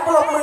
couple of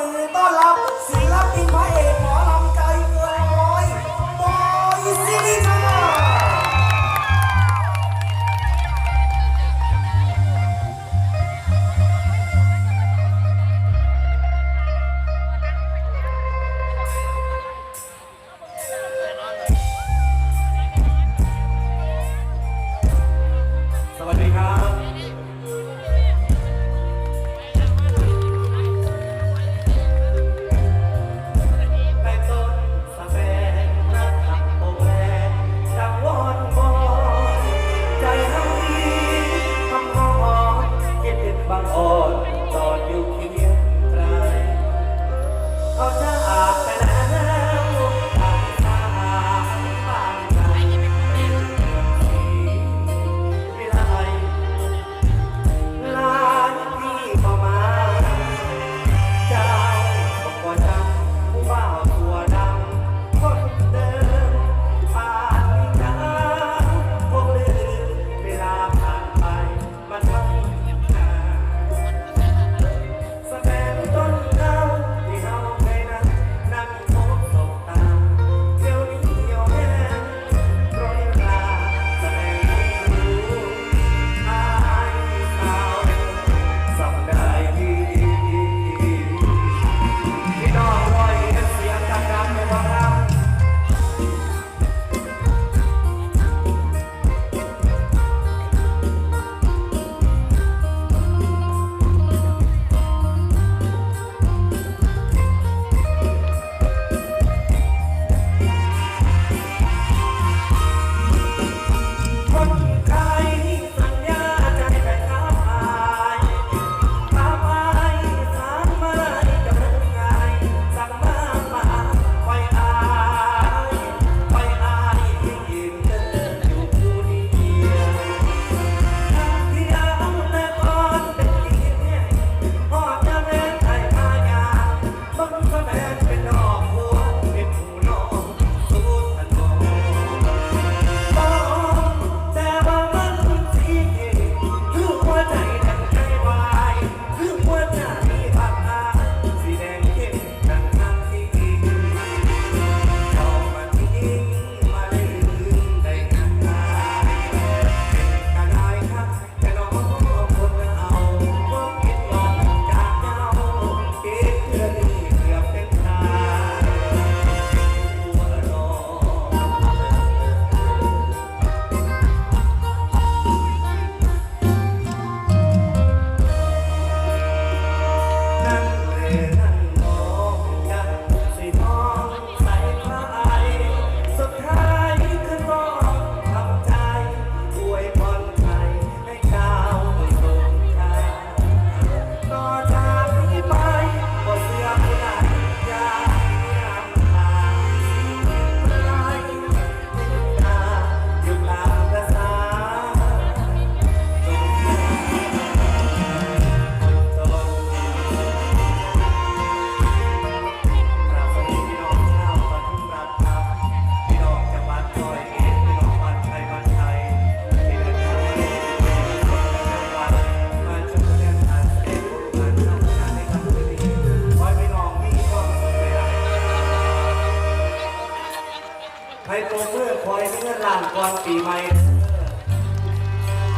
ก่อนปีใหม่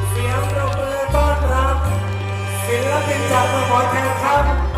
เสียงปรบมือต้อนรับศิลปินจากมืองหอยแครงครับ